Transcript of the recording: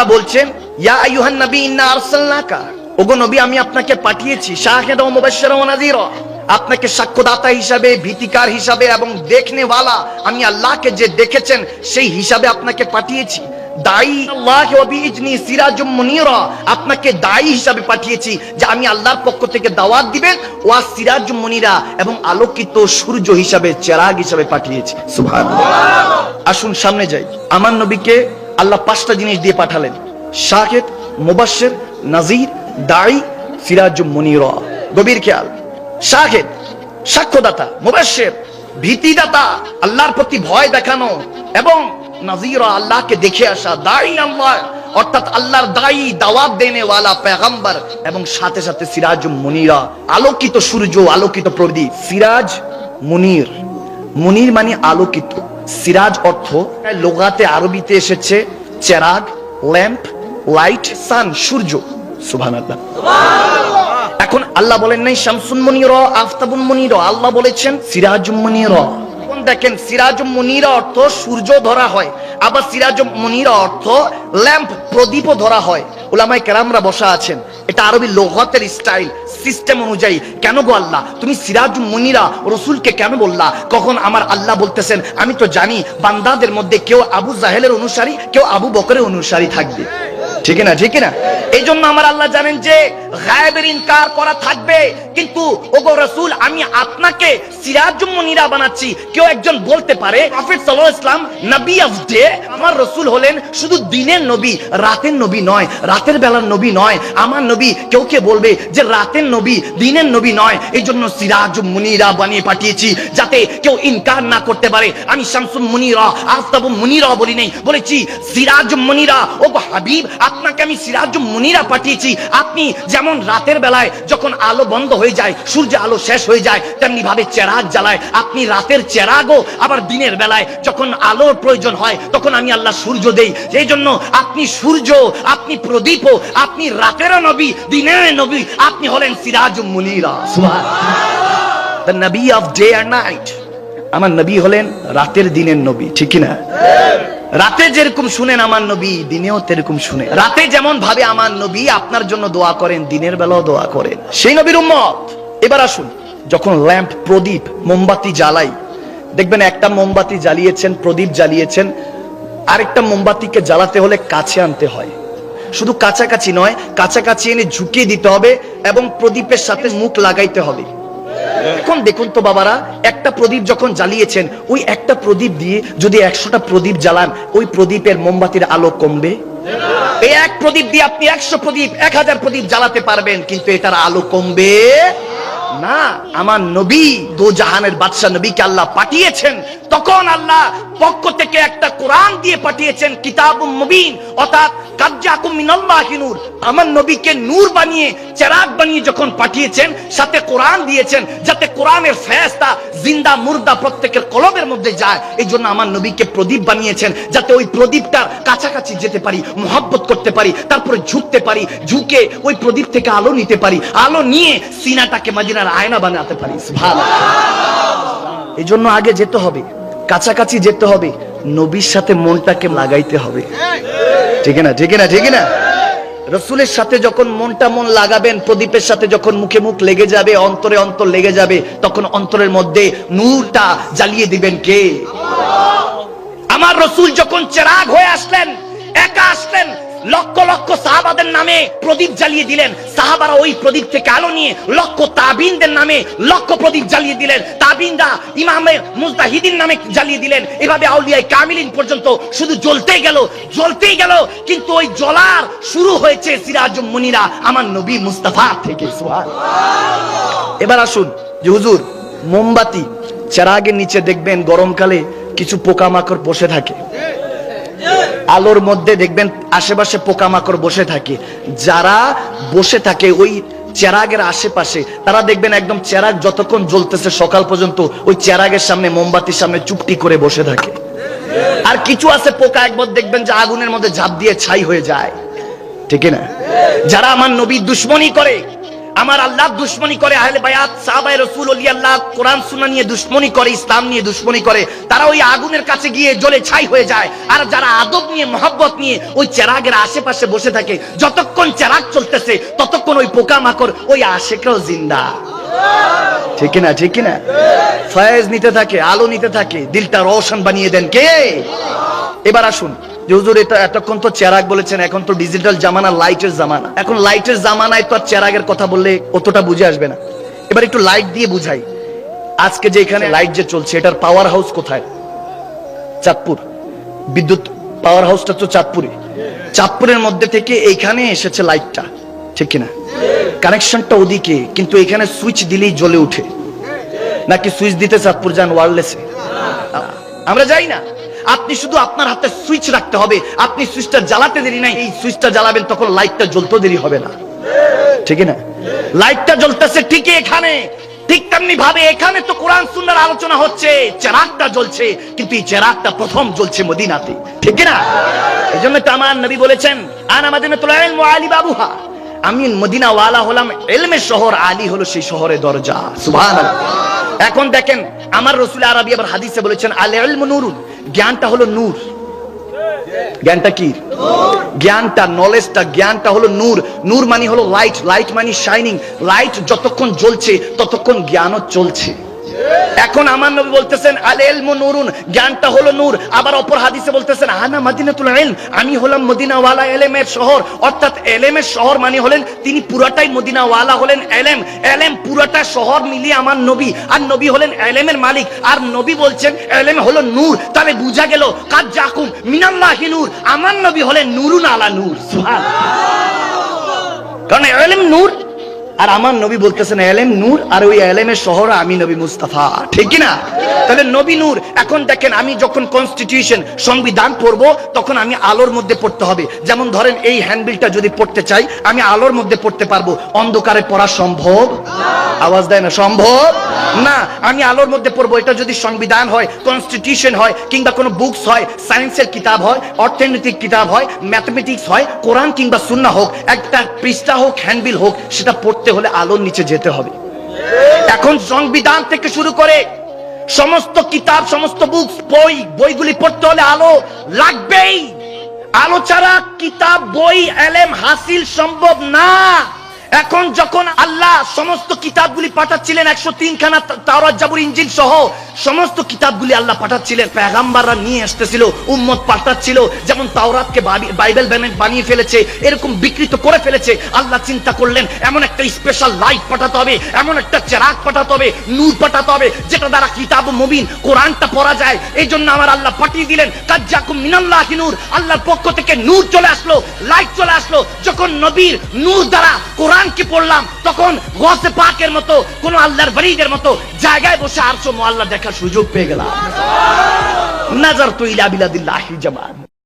আল্লাহ বলছেন, ইয়া আইয়ুহান নবী, ইন্না আরসালনাকা। ওগো নবী, আমি আপনাকে পাঠিয়েছি, শাহিদা ওয়া মুবাশশিরা ওয়া নাযীরা। আপনাকে সাক্ষ্যদাতা হিসাবে, ভীতিকার হিসাবে এবং দেখনেওয়ালা আমি আল্লাহকে যে দেখেছেন, সেই হিসাবে আপনাকে পাঠিয়েছি। দায়ী আল্লাহ ইজনি সিরাজুম মুনিরা, আপনাকে দায়ী হিসাবে পাঠিয়েছি যে আমি আল্লাহর পক্ষ থেকে দাওয়াত দিবেন, ওয়া সিরাজুম মুনিরা এবং আলোকিত সূর্য হিসাবে, চেরাগ হিসাবে পাঠিয়েছি। সুবহানাল্লাহ। আসুন সামনে যাই। আমার নবীকে আল্লাহ পাঁচটা জিনিস দিয়ে পাঠালেন। শাহেদ মুবাশশির, নাজির দায়ী সিরাজুম মুনিরা। গভীর খেয়াল। শাহেদ সাক্ষ্যদাতা, মুবাশশির, ভীতিদাতা, আল্লাহর প্রতি ভয় দেখানো এবং নাজিরা আল্লাহকে দেখে আসা দায়ী আল্লাহ, অর্থাৎ আল্লাহর দায়ী দাওয়াত দেনে ওয়ালা পেগম্বর এবং সাথে সাথে সিরাজ মুনিরা, আলোকিত সূর্য, আলোকিত প্রদীপ সিরাজ মুনির। মুনির মানে আলোকিত। সিরাজ অর্থ লোগাতে আরবিতে এসেছে চেরাগ, ল্যাম্প, লাইট, সান, সূর্য। সুবহানাল্লাহ। এখন আল্লাহ বলেন নাই শামসুন মনির আফতাবুন মনির আল্লাহ বলেছেন সিরাজুম মনির দেখেন সিরাজুম মনির অর্থ সূর্য ধরা হয়, আবার সিরাজুম মনির অর্থ ল্যাম্প, প্রদীপও ধরা হয়। ওলামাই কেরামরা বসা আছেন। এটা আরবি লোহতের স্টাইল, সিস্টেম অনুযায়ী। কেন গো আল্লাহ? তুমি সিরাজ মুনিরা রসুলকে কেন বললা? কখন আমার আল্লাহ বলতেছেন, আমি তো জানি বান্দাদের মধ্যে কেউ আবু জাহেলের অনুসারী, কেউ আবু বকরের অনুসারী থাকবে। ঠিক না ঠিক না এই জন্য আমার আল্লাহ জানেন যে গায়েবের ইনকার করা থাকবে, কিন্তু ওগো রসুল, আমি আপনাকে সিরাজুম মুনিরা বানাচ্ছি। কেউ একজন বলতে পারে প্রফেট আলাইহি ইসলাম নবী অফ ডে, আমার রসুল হলেন শুধু দিনের নবী, রাতের নবী নয়, রাতের বেলার নবী নয়। আমার নবী কেউ কে বলবে যে রাতের নবী দিনের নবী নয়? এই জন্য সিরাজ মুনিরা বানিয়ে পাঠিয়েছি, যাতে কেউ ইনকার না করতে পারে। আমি শামসুম মুনিরা আফতাব মুনিরা বলি নেই, বলেছি, সিরাজ মুনিরা ও গো হাবিব আপনাকে আমি সিরাজ মুনিরা পাঠিয়েছি। আপনি যেমন রাতের বেলায় যখন আলো বন্ধ হয়ে যায় সূর্য আলো শেষ হয়ে যায় তেমনি ভাবে চেরাগ জ্বালায়। আপনি রাতের চেরাগও আবার দিনের বেলায় যখন আলোর প্রয়োজন হয় তখন আমি আল্লাহ সূর্য দেই। এই জন্য আপনি সূর্য আপনি প্রদীপ আপনি রাতেরও নবী দিনের নবী আপনি হলেন সিরাজ মুনিরা। দ্য নবী অফ ডে অ্যান্ড নাইট আমার নবী হলেন রাতের দিনের নবী ঠিক না রাতে যেরকম শুনেন আমার নবী, দিনেও তেরকম শুনে। রাতে যেমন ভাবে আমার নবী আপনার জন্য দোয়া করেন, দিনের বেলাও দোয়া করেন। সেই নবীর উম্মত। এবার আসুন, যখন ল্যাম্প প্রদীপ মোমবাতি জ্বালাই, দেখবেন একটা মোমবাতি জ্বালিয়েছেন, প্রদীপ জ্বালিয়েছেন, আরেকটা মোমবাতিকে জ্বালাতে হলে কাছে আনতে হয়। শুধু কাছাকাছি নয়, কাছাকাছি এনে ঝুঁকিয়ে দিতে হবে এবং প্রদীপের সাথে মুখ লাগাইতে হবে। এখন দেখুন তো বাবারা, একটা প্রদীপ যখন জ্বালিয়েছেন, ওই একটা প্রদীপ দিয়ে যদি একশোটা প্রদীপ জ্বালান, ওই প্রদীপের মোমবাতির আলো কমবে? এই এক প্রদীপ দিয়ে আপনি একশো প্রদীপ, এক হাজার প্রদীপ জ্বালাতে পারবেন, কিন্তু এটার আলো কমবে না। আমার নবী দো জাহানের বাদশাহ নবীকে আল্লাহ পাঠিয়েছেন তখন আল্লাহ পক্ষ থেকে একটা কোরআন দিয়ে পাঠিয়েছেন, কিতাবুম মুবিন। অর্থাৎ কাছাকাছি যেতে পারি, মোহাব্বত করতে পারি, তারপরে ঝুঁকতে পারি, ঝুঁকে ওই প্রদীপ থেকে আলো নিতে পারি, আলো নিয়ে সিনাটাকে মাদিনার আয়না বানাতে পারি ভালো এই জন্য আগে যেতে হবে। কাছাকাছি যেতে হবে, নবীর সাথে মনটাকে লাগাইতে হবে। ঠিক না ঠিক না ঠিক না? রসুলের সাথে যখন মনটা মন লাগাবেন, প্রদীপের সাথে যখন মুখে মুখ লেগে যাবে, অন্তরে অন্তর লেগে যাবে, তখন অন্তরের মধ্যে নূরটা জ্বালিয়ে দিবেন কে? আমার রসুল যখন চেরাগ হয়ে আসলেন, একা আসলেন লক্ষ লক্ষ সাহাবাদের নামে প্রদীপ জ্বালিয়ে দিলেন। সাহাবারা ওই প্রদীপ থেকে আলো নিয়ে লক্ষ তাবিনদের নামে লক্ষ প্রদীপ জ্বালিয়ে দিলেন। তাবিনরা ইমামে মুজতাহিদিন নামে জ্বালিয়ে দিলেন। এভাবে আউলিয়ায় কামিলিন পর্যন্ত শুধু জ্বলতেই গেল জ্বলতেই গেল। কিন্তু ওই জ্বলার শুরু হয়েছে সিরাজ মুনিরা, আমার নবী মুস্তাফা থেকে। এবার আসুন যে হুজুর, মোমবাতি, চেরাগের নিচে দেখবেন গরমকালে কিছু পোকামাকড় বসে থাকে। আলোর মধ্যে দেখবেন আশেপাশে পোকামাকড় বসে থাকে। যারা বসে থাকে ওই চেরাগের আশেপাশে, তারা দেখবেন একদম চেরাগ যতক্ষণ জ্বলতেছে সকাল পর্যন্ত ওই চেরাগের সামনে, মোমবাতির সামনে চুপটি করে বসে থাকে। আর কিছু আছে পোকা একবার দেখবেন যে আগুনের মধ্যে ঝাঁপ দিয়ে ছাই হয়ে যায়। ঠিক না? যারা আমার নবী দুশ্মনী করে আমার আল্লাহ দুশ্মনী করে আহলে বায়াত, সাহাবায়ে রাসূল ওলি আল্লাহ কোরআন সুন্নাহ নিয়ে দুশ্মনী করে, ইসলাম নিয়ে দুশ্মনী করে, তারা ওই আগুনের কাছে গিয়ে জ্বলে ছাই হয়ে যায়। আর যারা আদব নিয়ে, মহব্বত নিয়ে ওই চেরাগের আশেপাশে বসে থাকে, যতক্ষণ চেরাগ চলতেছে, ততক্ষণ ওই পোকামাকড়, ওই আশেকেও জিন্দা। ঠিক না ঠিক না ফয়েজ নিতে থাকে, আলো নিতে থাকে, দিলটা রোশন বানিয়ে দেন কে? এবার আসুন। হুজুর, এটা এতক্ষণ তো চেরাগ বলেছেন, এখন তো ডিজিটাল জামানা লাইটের জামানা। এখন লাইটের জামানায় তো আর চেরাগের কথা বললে অতটা বুঝে আসবে না। এবার একটু লাইট দিয়ে বুঝাই। আজকে যে এখানে লাইট যে চলছে, এটার পাওয়ার হাউস কোথায়? চাঁদপুর। বিদ্যুৎ পাওয়ার হাউসটা তো চাঁদপুরে। চাঁদপুরের মধ্যে থেকে এইখানে এসেছে লাইটটা ঠিক কিনা? কানেকশনটা ওদিকে, কিন্তু এখানে সুইচ দিলেই জ্বলে উঠে। নাকি সুইচ দিতে চাঁদপুর যান ওয়ারলেসে আমরা যাই না। আপনি শুধু আপনার হাতে সুইচ রাখতে হবে। আপনি সুইচটা জ্বালাতে দেরি নাই। এই সুইচটা জ্বালাবেন তখন লাইটটা জ্বলতে দেরি হবে না। ঠিক না? লাইটটা জ্বলতেছে ঠিকই এখানে। ঠিক তেমনি ভাবে এখানে তো কোরআন সুন্নার আলোচনা হচ্ছে। চেরাগটা জ্বলছে, কিন্তু এই চেরাগটা প্রথম জ্বলছে মদিনাতে। ঠিক না? এই জন্য তো আমার নবী বলেছেন, আন আমাদের আলী বাবুহা। আমি মদিনাওয়ালা হলাম এলমের শহর আলী হলো সেই শহরের দরজা। সুবহানাল্লাহ। এখন দেখেন, আমার রসুল আরবি আবার হাদিসে বলেছেন, আল নুরুল জ্ঞানটা হলো নূর। জ্ঞানটা কি? জ্ঞানটা নলেজটা জ্ঞানটা হলো নূর। নূর মানে হলো লাইট লাইট মানে শাইনিং লাইট যতক্ষণ জ্বলছে, ততক্ষণ জ্ঞানও চলছে। এখন আমার নবী বলতেছেন, আল ইলমু নূরুন জ্ঞানটা হলো নূর। আবার অপর হাদিসে বলতেছেন, আনা মাদিনাতুল ইলম আমি হলাম মদিনা ওয়ালা এলেমের শহর। অর্থাৎ এলেমের শহর মানে হলেন তিনি পুরাটাই মদিনা ওয়ালা হলেন এলেম। এলেম পুরাটা শহর মিলিয়ে আমার নবী। আর নবী হলেন এলেমের মালিক। আর নবী বলছেন, এলেম হলো নূর তাহলে বুঝা গেল কাজ জাকুম মিনাল্লাহি নূর আমার নবী হলেন নুরুন আলা নূর। সুবহান কারণ এলেম নূর আর আমার নবী বলতেছেন, এলেম নূর আর ওই এলেমের শহর আমি নবী মুস্তাফা। ঠিক না তাহলে নবী নূর, এখন দেখেন আমি যখন কনস্টিটিউশন সংবিধান পড়ব, তখন আমি আলোর মধ্যে পড়তে হবে। যেমন ধরেন, এই হ্যান্ডবিলটা যদি পড়তে চাই, আমি আলোর মধ্যে পড়তে পারব। অন্ধকারে পড়া সম্ভব? আওয়াজ দেয় না, সম্ভব? না, আমি আলোর মধ্যে পড়ব। এটা যদি সংবিধান হয় কনস্টিটিউশন হয়, কিংবা কোনো বুকস হয় সায়েন্সের কিতাব হয়, অর্থনৈতিক কিতাব হয় ম্যাথমেটিক্স হয় কোরআন কিংবা সুন্না হোক, একটা পৃষ্ঠা হোক হ্যান্ডবিল হোক, সেটা পড়তে হলে আলোর নিচে যেতে হবে। এখন সংবিধান থেকে শুরু করে সমস্ত কিতাব, সমস্ত বুকস বই, বইগুলি পড়তে হলে আলো লাগবেই। আলো ছাড়া কিতাব, বই, এলেম হাসিল সম্ভব না। এখন যখন আল্লাহ সমস্ত কিতাবগুলি পাঠাচ্ছিলেন, একশো তিনখানা তাওরাত, জাবুর ইঞ্জিন সহ সমস্ত কিতাবগুলি আল্লাহ পাঠাচ্ছিলেন, পেগাম্বাররা নিয়ে আসতেছিল, উম্মত পাঠাচ্ছিল, যেমন তাওরাতকে বাইবেল বানিয়ে- বানিয়ে ফেলেছে, এরকম বিকৃত করে ফেলেছে, আল্লাহ চিন্তা করলেন, এমন একটা স্পেশাল লাইট পাঠাতে হবে, এমন একটা চেরাগ পাঠাতে হবে, নূর পাঠাতে হবে, যেটা দ্বারা কিতাব মুবিন, কোরআনটা পড়া যায়। এই জন্য আমার আল্লাহ পাঠিয়ে দিলেন, কাজ্জাকুম মিনাল্লাহি নূর। আল্লাহর পক্ষ থেকে নূর চলে আসলো লাইট চলে আসলো। যখন নবীর নূর দ্বারা কোরআনকে পড়লাম, তখন গসে পাকের মতো, কোন আল্লাহর বরিদের মতো জায়গায় বসে আরশো মোয়াল্লা দেখার সুযোগ পেয়ে গেলাম। নজর তো ইলা জামান